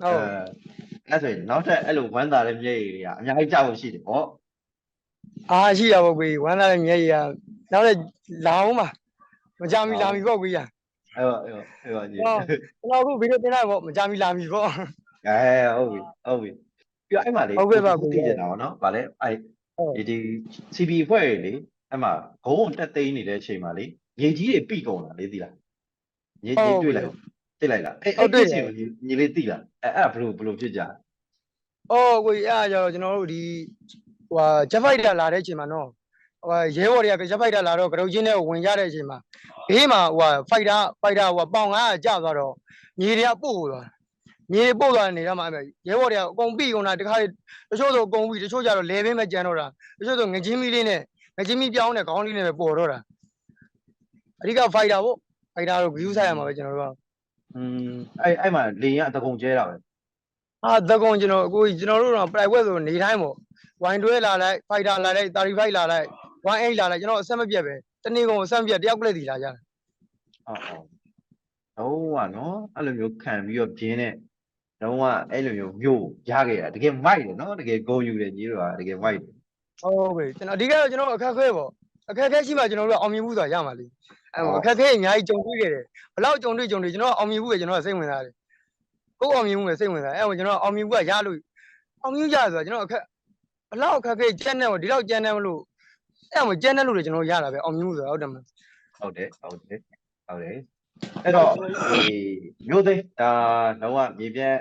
ဟုတ်အဲ့ဆိုရင်နောက်ထပ်အဲ့လိုဝမ်းသာတဲ့မျက်ရည်တွေကအများကြီးကြောက်လို့ရှိတယ်ပေါ့အားရှိရပေါ့ကွေဝမ်းသာတဲ့မျက်ရည်ကနောက်လည်းလာအောင်ပါမကြမီလာမီပေါ့ကွေရအဲ့တော့အဲ့တော့အဲ့တော့ညီဟုတ်ကျွန်တော်အခုဗီဒီယိုတင်လိုက်ပေါ့မကြမီလာမီပေါ့အဲဟုတ်ပြီဟုတ်ပြီပြီးတော့အဲ့မှာလေဟုတ်ကဲ့ပါကိုသိကြတာပေါ့နော်ဗာလဲအဲ့ဟုတ်ဒီဒီ CB ဖွဲ့ရလေအဲ့မှာဂုံးကိုတက်သိမ်းနေတဲ့အချိန်မှာလေ ရေကြီးတွေပြီကုန်တာလေသိလားရေရေတွေ့လိုက်သိလိုက်လားအဲ့အဲ့တွေ့ချင်ညီလေးသိလားအဲ့အဲ့ဘလို့ဘလို့ဖြစ်ကြအော်ကွေအဲ့အကြတော့ကျွန်တော်တို့ဒီဟိုဂျက်ဖိုက်တာလာတဲ့အချိန်မှာနော်ဟိုရဲဘော်တွေကဂျက်ဖိုက်တာလာတော့ကရုတ်ချင်းနဲ့ဝင်ကြတဲ့အချိန်မှာဘေးမှာဟိုဖိုက်တာဖိုက်တာဟိုပေါင်900ကျသွားတော့မြေတွေကပို့သွားမြေတွေပို့သွားတဲ့နေရာမှာအဲ့ရဲဘော်တွေကအကုန်ပြီကုန်တာတခါတချို့ဆိုအကုန်ပြီတချို့ကျတော့လဲပင်းပဲကြမ်းတော့တာတချို့ဆိုငချင်းမီလေးနဲ့ငချင်းမီပြောင်းတဲ့ခေါင်းလေးနဲ့ပဲပေါ်တော့တာ အဓိကဖိုက်တာပေါ့ဖိုက်တာတော့ view ဆိုင်ရမှာပဲကျွန်တော်တို့ကอืมအဲ့အဲ့မှာလေရင်အတကုံကျဲတာပဲအာသကုံကျွန်တော်အခုကျွန်တော်တို့တော့ private ဆိုနေတိုင်းပေါ့ဝိုင်းတွဲလာလိုက် fighter လာလိုက်35လာလိုက်18လာလိုက်ကျွန်တော်အဆက်မပြတ်ပဲတနေ့ကုန်အဆက်မပြတ်တယောက်ကလေးတည်လာကြတယ်ဟုတ်ဟုတ်တော့ကနော်အဲ့လိုမျိုးခံပြီးတော့ပြင်းတဲ့တော့ကအဲ့လိုမျိုးမျိုးရခဲ့တာတကယ်မိုက်တယ်နော်တကယ်ဂုံယူတယ်ကြီးတို့ကတကယ်မိုက်တယ်ဟုတ်ပြီကျွန်တော်အဓိကတော့ကျွန်တော်အခက်ခဲပေါ့အခက်ခဲရှိမှကျွန်တော်တို့ကအောင်မြင်မှုဆိုတာရမှာလေ အဲအခက်ခဲအများကြီးကြုံတွေ့ခဲ့တယ်ဘလောက်ကြုံတွေ့ကြုံတွေ့ကျွန်တော်အောင်မြင်မှုပဲကျွန်တော်စိတ်ဝင်စားတယ်ကိုယ်အောင်မြင်မှုပဲစိတ်ဝင်စားအဲကျွန်တော်အောင်မြင်မှုကရလို့အောင်မြင်ရဆိုတာကျွန်တော်အခက်ဘလောက်အခက်ခဲကြက်နေဒီလောက်ကြက်နေမလို့အဲမှာကြက်နေလို့ကျွန်တော်ရတာပဲအောင်မြင်မှုဆိုတာဟုတ်တယ်မလားဟုတ်တယ်ဟုတ်တယ်ဟုတ်တယ်အဲ့တော့ဒီမျိုးသိန်းဒါတော့ကမြေပြန့်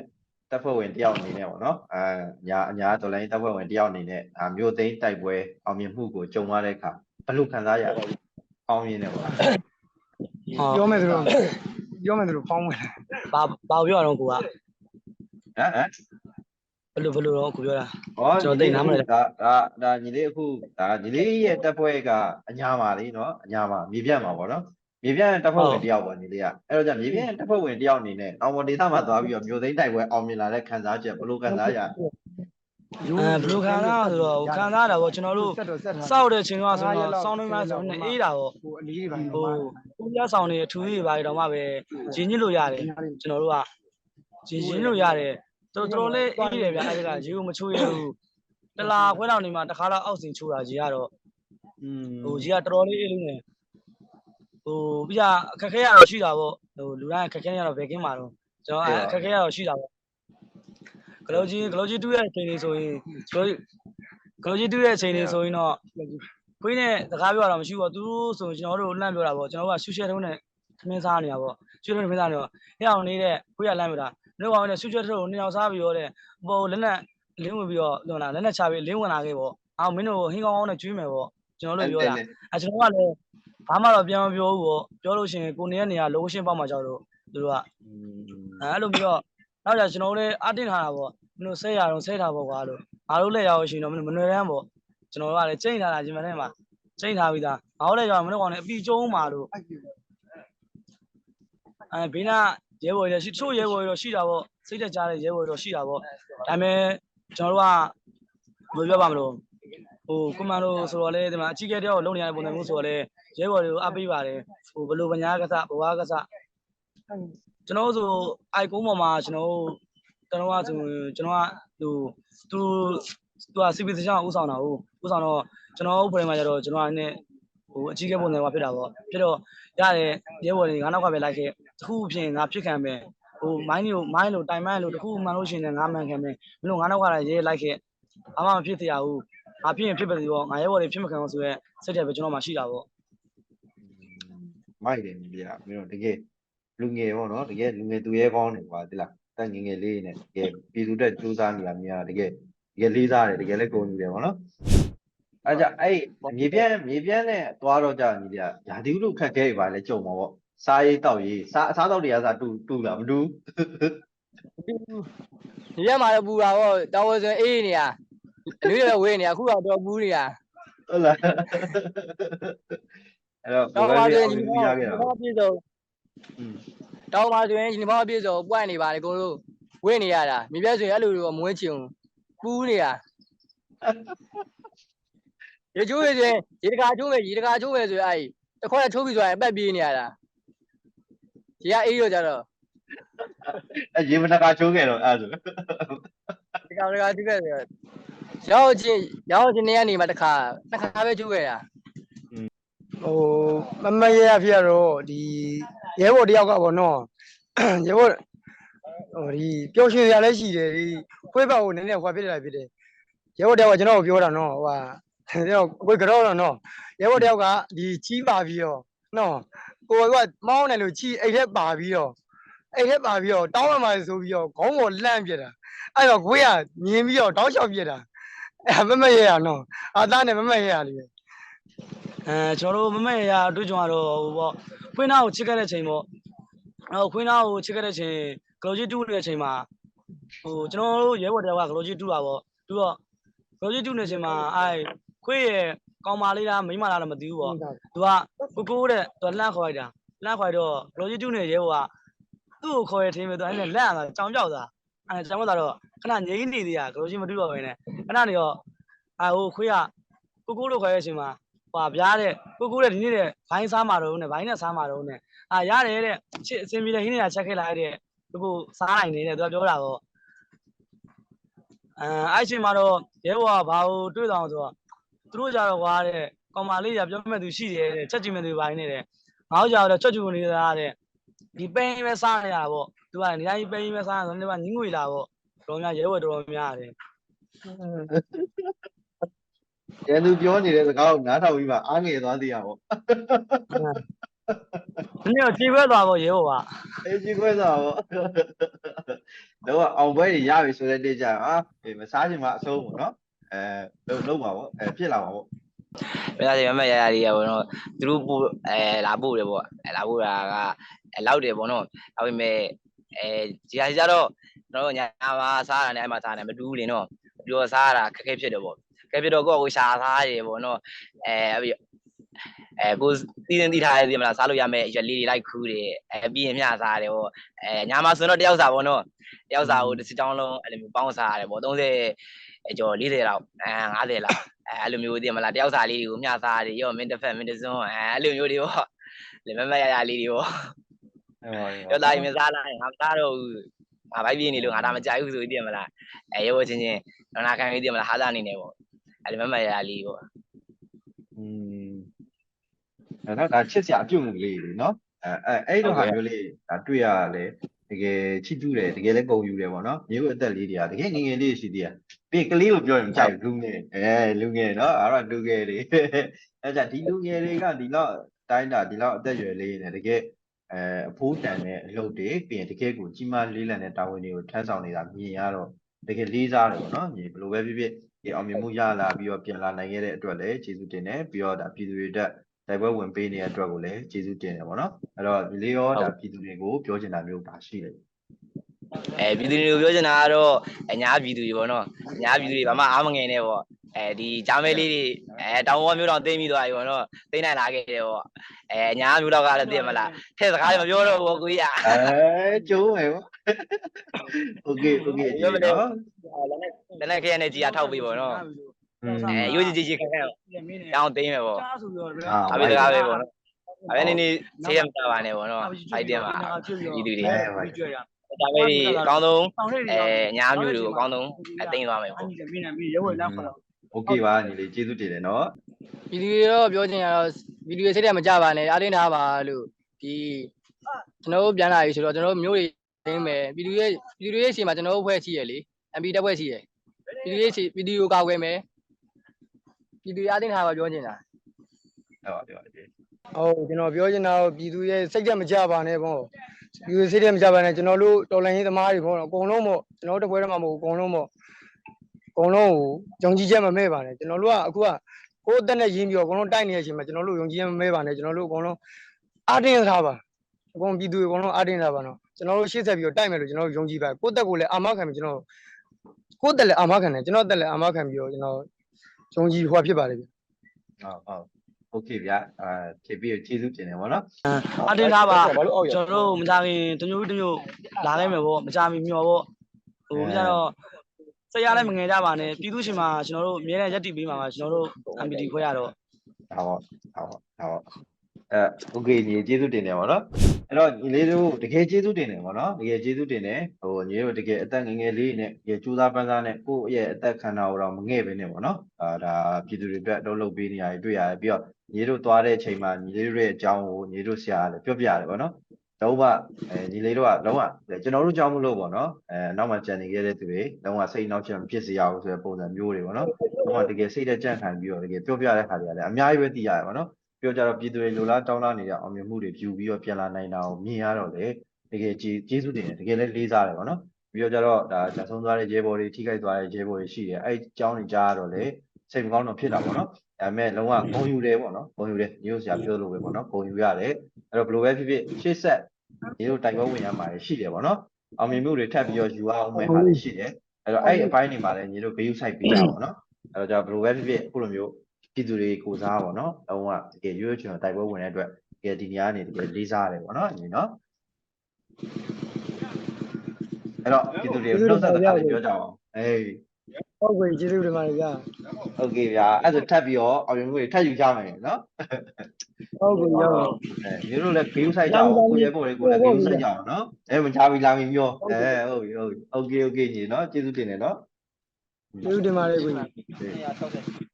တပ်ဖွဲ့ဝင်တယောက်အနေနဲ့ပေါ့နော်အာညာအညာတော်လိုင်းတပ်ဖွဲ့ဝင်တယောက်အနေနဲ့အာမျိုးသိန်းတိုက်ပွဲအောင်မြင်မှုကိုကြုံရတဲ့အခါဘယ်လိုခံစားရလဲ အောင်မြင်တယ်ပေါ့ပြောမယ်ဆိုတော့ပြောမယ်ဆိုတော့ပေါင်းဝင်တယ်ဘာဘာပြောရအောင်ကိုကဟမ်ဟမ်ဘယ်လိုဘယ်လိုတော့ကိုပြောတာဟောကျွန်တော်သိနားမလဲဒါဒါဒါညီလေးအခုဒါညီလေးရဲ့တပ်ဖွဲ့ကအညာပါလေနော်အညာပါမြေပြန့်ပါပေါ့နော်မြေပြန့်တပ်ဖွဲ့ဝင်တယောက်ပေါ့ညီလေးကအဲ့တော့じゃမြေပြန့်တပ်ဖွဲ့ဝင်တယောက်အနေနဲ့အောင်ပေါ်ဒေသမှာသွားပြီးတော့မျိုးသိန်းတိုက်ပွဲအောင်မြင်လာတဲ့ခံစားချက်ဘယ်လိုခံစားရလဲ အဲဘယ်လိုခံစားရဆိုတော့ခံစားရတာပေါ့ကျွန်တော်တို့ဆက်တော့ဆက်ထားစောက်တဲ့ချိန်ကဆိုတော့စောင်းနေမှဆိုတော့အေးတာပေါ့ဟိုအလီးတွေပါဟိုဦးရဆောင်နေအထူးကြီးပါတော့မှပဲရင်းညစ်လို့ရတယ်ကျွန်တော်တို့ကရင်းရင်းလို့ရတယ်တော်တော်လေးအေးတယ်ဗျအဲ့ဒါကရေကိုမချိုးရဘူးတလားခွဲတော်နေမှာတစ်ခါတော့အောက်စင်ချိုးတာရေကတော့อืมဟိုရေကတော်တော်လေးအေးလို့နေဟိုပြီးတာအခက်ခဲရတော့ရှိတာပေါ့ဟိုလူတိုင်းအခက်ခဲရတော့ဘယ်ကင်းမှာတော့ကျွန်တော်အခက်ခဲရတော့ရှိတာပေါ့ ဂလိုကြီးဂလိုကြီးတူးရဲ့အချိန်လေးဆိုရင်ဂလိုကြီးဂလိုကြီးတူးရဲ့အချိန်လေးဆိုရင်တော့ခွေးနဲ့စကားပြောတာမရှိဘူးပေါ့သူတို့ဆိုရင်ကျွန်တော်တို့လန့်ပြောတာပေါ့ကျွန်တော်တို့ကရှူရှဲထုံးနဲ့ခမင်းစားနေတာပေါ့ရှူရှဲထုံးခမင်းစားနေတော့ဟဲ့အောင်နေတဲ့ခွေးကလန့်ပြောတာတို့ကောင်နဲ့ရှူရှဲထုံးကိုနှစ်ယောက်စားပြီးတော့တဲ့ဟိုလက်နဲ့လင်းဝင်ပြီးတော့ပြောတာလက်နဲ့ချပြီးလင်းဝင်လာခဲ့ပေါ့အော်မင်းတို့ဟင်းကောင်းကောင်းနဲ့ကျွေးမယ်ပေါ့ကျွန်တော်တို့ပြောတာအဲကျွန်တော်ကလည်းဘာမှတော့ပြန်မပြောဘူးပေါ့ပြောလို့ရှိရင်ကိုနေရဲ့နေရာလိုရှင်းပေါက်မှာကြောက်တော့သူတို့ကอืมအဲအဲ့လိုပြီးတော့ နောက်ကြကျွန်တော်တို့လည်းအတင်းထားတာပေါ့မင်းတို့ဆဲရတော့ဆဲထားပေါ့ကွာလို့ငါတို့လည်းရအောင်ရှင်တော့မင်းတို့မနှွယ်တန်းပေါ့ကျွန်တော်တို့ကလည်းချိန်ထားတာဒီမထဲမှာချိန်ထားပြီးသားငါတို့လည်းရအောင်မင်းတို့ကောင်လည်းအပီကျုံးမှာလို့အဲဘေးနာရဲဘော်တွေလည်းရှိတချို့ရဲဘော်တွေတော့ရှိတာပေါ့စိတ်သက်ကြတဲ့ရဲဘော်တွေတော့ရှိတာပေါ့ဒါပေမဲ့ကျွန်တော်တို့ကဘယ်လိုပြောပါမလို့ဟိုကွန်မန်ဒိုဆိုတော့လေဒီမှာအကြီးကဲတယောက်လုံနေရတဲ့ပုံစံမျိုးဆိုတော့လေရဲဘော်တွေကိုအပ်ပေးပါတယ်ဟိုဘယ်လိုပညာကစားဘဝကစား ကျွန်တော်တို့ဆိုအိုက်ကုန်းပေါ်မှာကျွန်တော်တို့ကျွန်တော်ကဆိုရင်ကျွန်တော်ကဟိုသူသူကစီပီစချောင်းဥဆောင်တာဟုတ်ဥဆောင်တော့ကျွန်တော်ဥပဒေမှာကျတော့ကျွန်တော်ကလည်းဟိုအကြီးကဲပုံစံမှာဖြစ်တာပေါ့ဖြစ်တော့ရတယ်ရဲဘော်တွေငါနောက်ကပဲလိုက်ခဲ့တခုအဖြစ်ငါဖြစ်ခံမယ်ဟိုမိုင်းလို့မိုင်းလို့တိုင်မိုင်းလို့တခုမှန်လို့ရှိရင်ငါမှန်ခံမယ်မင်းတို့ငါနောက်ကလည်းရဲလိုက်ခဲ့ဘာမှမဖြစ်သေးရဘူးငါဖြစ်ရင်ဖြစ်ပါသေးပေါ့ငါရဲဘော်တွေဖြစ်မခံအောင်ဆိုရဲစိတ်ထဲပဲကျွန်တော်မှရှိတာပေါ့မိုက်တယ်ညီလေးကမင်းတို့တကယ် လူငယ်ပေါ့နော်တကယ်လူငယ်သူရဲကောင်းတယ်ကွာဒီလားတက်ငယ်ငယ်လေးနဲ့တကယ်ပြည်သူတက်စူးစမ်းနေတာများတကယ်တကယ်လေးစားတယ်တကယ်လည်းကုန်ယူတယ်ပေါ့နော်အဲကြအဲ့မြေပြန့်မြေပြန့်နဲ့သွားတော့ကြာညီလေးကယာဒီဥလို့ခက်ခဲပါလေကြုံမှာပေါ့စားရေးတောက်ရေးစားအစားတောက်တွေကစားတူတူလားမတူဒီရက်မှာတော့ပူတာပေါ့တောင်းဝဆိုအေးနေရအနည်းလည်းဝေးနေရအခုကတော့ပူနေရဟုတ်လားအဲ့တော့တောင်းဘယ်ပါလိုဆိုလဲရင်အောင်ဒီယူမှာရခဲ့တာဒီမှာပြည့်စုံอืม တောင်းပါဆိုရင်ဒီမှာပြည့်စုံပွိုက်နေပါလေကိုတို့ဝေးနေရတာမြပြဆိုရင်အဲ့လိုလိုမွေးချင်ပူနေရရေချိုးရရင်ရေတကာချိုးမယ်ရေတကာချိုးမယ်ဆိုရင်အဲ့တခွက်ချိုးပြီးဆိုရင်အပတ်ပြေးနေရတာရေကအေးရောကြတော့အဲရေမနကချိုးခဲ့တော့အဲ့ဒါဆိုဒီကောင်တကာချိုးခဲ့ဆိုရောက်ချင်းရောက်ချင်းနေရနေမှာတစ်ခါတစ်ခါပဲချိုးခဲ့တာ ဟိုမမရရဖြစ်ရတော့ဒီရဲဘော်တယောက်ကပေါ့နော်ရဲဘော်ဟိုဒီပျော်ရွှင်စရာလည်းရှိတယ်ဒီခွေးဘက်ကိုနည်းနည်းဟွာဖြစ်လာဖြစ်တယ်ရဲဘော်တယောက်ကကျွန်တော်ကိုပြောတာနော်ဟိုဟာကျွန်တော်ကိုယ်ကတော့တော့နော်ရဲဘော်တယောက်ကဒီချီးပါပြီးတော့နော်ကိုယ်ကမောင်းတယ်လို့ချီးအိတ်ထက်ပါပြီးတော့အိတ်ထက်ပါပြီးတော့တောင်းရမှာဆိုပြီးတော့ခေါင်းပေါ်လှမ်းပြတာအဲ့တော့ခွေးကမြင်ပြီးတော့တောင်းလျှောက်ပြတာအဲ့မမရရနော်အာသားနဲ့မမရရလေးပဲ အဲကျွန်တော်တို့မမေရအတွေ့အကြုံကတော့ဟိုပေါ့ခွင်းသားကိုချစ်ခဲ့တဲ့ချိန်ပေါ့အဲခွင်းသားကိုချစ်ခဲ့တဲ့ချိန်ဂလိုကြီးတူးနေတဲ့ချိန်မှာဟိုကျွန်တော်တို့ရဲဘော်တယောက်ကဂလိုကြီးတူးတာပေါ့တူးတော့ဂလိုကြီးတူးနေချိန်မှာအဲခွေးရဲ့ကောင်မလေးလားမိန်းမလားတော့မသိဘူးပေါ့သူကကိုကိုတဲ့သူလှမ်းခေါ်လိုက်တာလှမ်းခေါ်တော့ဂလိုကြီးတူးနေရဲဘော်ကသူ့ကိုခေါ်ရထင်းပြီးတော့အဲ့နဲ့လက်ရတာကြောင်ပြောက်တာအဲကြောင်ပြောက်တာတော့ခဏငြိမ်းနေသေးတာဂလိုကြီးမတူတော့ဘဲနဲ့ခဏနေတော့အဲဟိုခွေးကကိုကိုလို့ခေါ်ရချိန်မှာ ဟွာဗျာတဲ့ကိုကိုတဲ့ဒီနေ့တဲ့ဘိုင်းစားမှာတော့နဲ့ဘိုင်းနဲ့စားမှာတော့နဲ့အာရတယ်တဲ့ချစ်အစင်ပြေတဲ့ဟင်းနေတာချက်ခဲ့လိုက်တဲ့ကိုကိုစားနိုင်နေတဲ့သူကပြောတာပေါ့အဲအဲ့ချိန်မှာတော့ရဲဘော်ကဘာလို့တွေးတောင်ဆိုတော့သူတို့ကြတော့ကွာတဲ့ကောင်မလေးကပြောမဲ့သူရှိတယ်တဲ့ချက်ကြည့်မဲ့သူဘိုင်းနေတဲ့ငါတို့ကြတော့ချက်ကြည့်နေတာတဲ့ဒီပိန်းပဲစားနေရတာပေါ့သူကနေတိုင်းပိန်းပဲစားနေတော့ဒီမှာညင်းငွေလာပေါ့တော်များရဲဘော်တော်များရတယ် ကျန်သူပြောနေတဲ့စကားကိုနားထောင်ပြီးမှအားငယ်သွားသေးရပေါ့ဒီနေ့တော့ခြေခွဲသွားပေါ့ရဲဘော်ကအေးကြီးခွဲစားပေါ့တော့အောင်ပွဲတွေရပြီဆိုတဲ့တိကျအာအေးမစားချင်မှအဆုံးပေါ့နော်အဲလုံးလုံးပါပေါ့အဲဖြစ်လာပါပေါ့ဘယ်လိုလဲမမရရလေးရပေါ့နော်သူတို့ပို့အဲလာပို့တယ်ပေါ့အဲလာပို့တာကအဲလောက်တယ်ပေါ့နော်ဒါပေမဲ့အဲဒီဟာကြတော့ကျွန်တော်တို့ညာမှာစားတာနဲ့အဲ့မှာစားတယ်မတူဘူးလေနော်ပြီးတော့စားတာခက်ခဲဖြစ်တယ်ပေါ့ ခက်ဖြစ်တော့ကိုယ့်ကိုရှာစားရတယ်ပေါ့နော်အဲပြီးအဲကိုတည်တင်တည်ထားရည်မလားစားလို့ရမယ်ရွက်လေးတွေလိုက်ခူးတယ်အဲပြီးရင်မျှစားတယ်ပေါ့အဲညာမှာဆိုတော့တယောက်စားပေါ့နော်တယောက်စားကိုတစ်စတောင်းလုံးအဲ့လိုမျိုးပေါင်းစားရတယ်ပေါ့30အကျော်40လောက်အဲ50လောက်အဲအဲ့လိုမျိုးတည်မလားတယောက်စာလေးတွေကိုမျှစားတယ်ရောမင်းတစ်ဖက်မင်းတစ်စွန်းအဲအဲ့လိုမျိုးတွေပေါ့လေမမရရလေးတွေပေါ့အဲပါရောသားရင်မစားလိုက်ငါမစားတော့ဘူးငါဘိုက်ပြင်းနေလို့ငါဒါမကြိုက်ဘူးဆိုပြီးတည်မလားအဲရောချင်းချင်းဒေါနာခံပြီးတည်မလားဟာသားနေနေပေါ့ အဲ့လိုမမရရလေးပေါ့อืมအဲ့တော့ဒါချစ်စရာအပြုတ်မှုလေးတွေနော်အဲအဲအဲ့လိုဟာမျိုးလေးဒါတွေ့ရလဲတကယ်ချစ်ကျူးတယ်တကယ်လည်းကုန်ယူတယ်ပေါ့နော်မျိုးအသက်လေးတွေကတကယ်ငငယ်လေးရှိသေးတယ်ပြီးကလေးလို့ပြောရင်ကြိုက်လူငယ်အဲလူငယ်နော်အဲ့တော့လူငယ်တွေအဲ့ကြဒီလူငယ်တွေကဒီလောက်တိုင်းတာဒီလောက်အသက်အရွယ်လေးနဲ့တကယ်အဲအဖိုးတန်တဲ့အလုပ်တွေပြီးရင်တကယ်ကိုကြီးမားလေးလံတဲ့တာဝန်တွေကိုထမ်းဆောင်နေတာမြင်ရတော့တကယ်လေးစားတယ်ပေါ့နော်ညီဘယ်လိုပဲဖြစ်ဖြစ်ဒီ အောင်မြင်မှုရလာပြီးတော့ပြန်လာနိုင်ခဲ့တဲ့အတွက်လည်းကျေးဇူးတင်တယ်ပြီးတော့ဒါပြည်သူတွေတက်တိုက်ပွဲဝင်ပေးနေတဲ့အတွက်ကိုလည်းကျေးဇူးတင်တယ်ပေါ့နော်အဲ့တော့ဒီလေးရောဒါပြည်သူတွေကိုပြောချင်တာမျိုးဒါရှိတယ် အဲပြည်သူတွေကိုပြောချင်တာကတော့အညာပြည်သူတွေပေါ့နော်အညာပြည်သူတွေဘာမှအားမငယ်နဲ့ပေါ့အဲဒီဂျာမဲလေးတွေအဲတောင်ပေါ်မျိုးတော့တင်းပြီးသွားပြီပေါ့နော်တင်းနိုင်လာခဲ့တယ်ပေါ့အဲအညာမျိုးတော့ကလည်းသိရမလားထဲစကားတွေမပြောတော့ဘူးကိုကြီးอ่ะ အဲကျိုးမယ်ပေါ့โอเคโอเคဒီနော် လည်းနဲ့ခရနဲ့ကြီးอ่ะထောက်ပြီးပေါ့နော် อืม အဲရိုးကြီးကြီးခက်ခက်တောင်းတင်းမယ်ပေါ့ ကြားဆိုပြီးတော့ အာ အပိစကားပဲပေါ့နော်အပဲနေနေဆေးရမတာပါနဲ့ပေါ့နော်ဖိုက်တင်မှာပြည်သူတွေ ကြွရ ဂျာမဲတွေအကောင်းဆုံး တောင်းလေးတွေ အဲညာမျိုးတွေကိုအကောင်းဆုံးအသိမ်းသွားမယ်ပေါ့ အဲ့ဒီမင်းနဲ့မင်းရုပ်ဝဲလမ်းခေါ်တော့ โอเคပါညီလေးကျေးဇူးတင်တယ်နော် ဗီဒီယိုတော့ပြောချင်ရတော့ဗီဒီယိုစိတ်ထဲမကြပါနဲ့အားတင်းထားပါလို့ဒီကျွန်တော်တို့ပြန်လာပြီဆိုတော့ကျွန်တော်တို့မျိုးတွေသိမ်းမယ်ဗီဒီယိုရဲ့ဗီဒီယိုရဲ့အချိန်မှာကျွန်တော်တို့ဖွဲ့ရှိရလေ MP တက်ဖွဲ့ရှိရဗီဒီယိုရဲ့ဗီဒီယိုကောက်ွယ်မယ်ဗီဒီယိုအားတင်းထားပါပြောချင်တာ ဟုတ်ပါပြောတယ် ဟုတ်ကျွန်တော်ပြောချင်တာတော့ပြည်သူရဲ့စိတ်တက်မကြပါနဲ့ပေါ့ ပြည်သူစိတ်တက်မကြပါနဲ့ကျွန်တော်တို့တော်လိုင်းရေးသမားတွေပေါ့နော်အကုန်လုံးပေါ့ကျွန်တော်တို့တပွဲတည်းမှာမဟုတ်ဘူးအကုန်လုံးပေါ့အကုန်လုံးကိုယုံကြည်ချက်မမဲ့ပါနဲ့ကျွန်တော်တို့ကအခုကကိုယ်အသက်နဲ့ရင်းပြီးတော့အကုန်လုံးတိုက်နေတဲ့အချိန်မှာကျွန်တော်တို့ယုံကြည်ချက်မမဲ့ပါနဲ့ကျွန်တော်တို့အကုန်လုံးအားတင်းထားပါအကုန်ပြည်သူတွေအကုန်လုံးအားတင်းထားပါနော်ကျွန်တော်တို့ရှေ့ဆက်ပြီးတော့တိုက်မယ်လို့ကျွန်တော်တို့ယုံကြည်ပါကိုယ့်တက်ကိုလည်းအာမခံပြီးကျွန်တော်ကိုယ့်တက်လည်းအာမခံတယ်ကျွန်တော်တက်လည်းအာမခံပြီးတော့ကျွန်တော်ယုံကြည်ဟောဖြစ်ပါတယ်ဗျဟုတ်ဟုတ် โอเคဗျာအာဖြည့်ပြီးကျေးဇူးတင်တယ်ဗောနော် အတင်းထားပါကျွန်တော်တို့မကြခင်တမျိုးတမျိုးလာခဲ့မယ်ပေါ့မကြမီမျောပေါ့ဟိုကြတော့စိတ်ရလည်းမငယ်ကြပါနဲ့ပြည်သူရှင်မှာကျွန်တော်တို့အများနဲ့ရက်တည်ပေးမှာပါကျွန်တော်တို့ MPD ခွဲရတော့ ဟုတ်ဟုတ်ဟုတ်ဟုတ် အဲโอเคညီကျေးဇူးတင်တယ်ဗောနော်အဲ့တော့ညီလေးတို့တကယ်ကျေးဇူးတင်တယ်ဗောနော်တကယ်ကျေးဇူးတင်တယ်ဟိုညီတို့တကယ်အသက်ငယ်ငယ်လေးနဲ့တကယ်ကြိုးစားပန်းစားနဲ့ကိုယ့်ရဲ့အသက်ခန္ဓာကိုတော့မငဲ့ပဲနဲ့ဗောနော်အာဒါပြည်သူတွေအတွက်တော့လုပ်ပေးနေရတယ်တွေ့ရတယ်ပြီးတော့ညီတို့သွားတဲ့အချိန်မှာညီလေးတို့ရဲ့အကြောင်းကိုညီတို့ဆရာကလည်းပြောပြရတယ်ဗောနော်လုံးဝအဲညီလေးတို့ကလုံးဝကျွန်တော်တို့ကြောင်းမလို့ဗောနော်အဲနောက်မှကြံနေခဲ့တဲ့သူတွေလုံးဝစိတ်နှောက်ချက်မဖြစ်စေရဘူးဆိုတဲ့ပုံစံမျိုးတွေဗောနော်လုံးဝတကယ်စိတ်သက်ကြံ့ခံပြီးတော့တကယ်ပြောပြတဲ့ခါတွေကလည်းအများကြီးပဲသိရတယ်ဗောနော် ပြောကြတော့ပြည်သူတွေလိုလားတောင်းလာနေတဲ့အောင်မြင်မှုတွေယူပြီးတော့ပြန်လာနိုင်တာကိုမြင်ရတော့လေတကယ်ကျေးကျေးဇူးတင်တယ်တကယ်လည်းလေးစားတယ်ဗောနော်ပြီးတော့ကြတော့ဒါဂျာဆုံးသွားတဲ့ရဲဘော်တွေထိခိုက်သွားတဲ့ရဲဘော်တွေရှိတယ်အဲ့အကြောင်းတွေကြားရတော့လေစိတ်မကောင်းတော့ဖြစ်တာဗောနော်ဒါပေမဲ့လုံးဝဂုံယူတယ်ဗောနော်ဂုံယူတယ်မျိုးဆရာပြောလို့ပဲဗောနော်ဂုံယူရတယ်အဲ့တော့ဘယ်လိုပဲဖြစ်ဖြစ်ရှေ့ဆက်ဒီလိုတိုက်ပွဲဝင်ရမှာရှိတယ်ဗောနော်အောင်မြင်မှုတွေထပ်ပြီးတော့ယူအောင်မယ်ဟာလည်းရှိတယ်အဲ့တော့အဲ့အပိုင်းတွေမှာလည်းညီတို့ဂရုစိုက်ပြီးတာဗောနော်အဲ့တော့じゃဘယ်လိုပဲဖြစ်ဖြစ်အခုလိုမျိုး ပြည်သူတွေကိုစားပါတော့။အုံးကတကယ်ရွေးချယ်တိုက်ပွဲဝင်တဲ့အတွက်တကယ်ဒီနေရာကနေတကယ်လေးစားရတယ်ပေါ့နော်ညီနော်။အဲ့တော့ပြည်သူတွေကိုနှုတ်ဆက်တဲ့ခါလေးပြောကြအောင်။အေး ဟုတ်ကဲ့ကျေးဇူးတင်ပါတယ်ဗျာ โอเคဗျာအဲ့ဒါထပ်ပြီးတော့အောင်မြင်မှုတွေထပ်ယူကြမယ်နော် ဟုတ်ကဲ့ရော ။အဲမျိုးတို့လည်းဂိမ်းဆိုင်ကြအောင်ကိုရဲပေါ်တွေကိုလည်းဂိမ်းဆိုင်ကြအောင်နော်။အဲမချပြီးလာပြီးပြော။အဲဟုတ်ပြီဟုတ်ပြီ။ Okay okay ညီနော်ကျေးဇူးတင်တယ်နော်။ ကျေးဇူးတင်ပါတယ်ကိုကြီး Okay.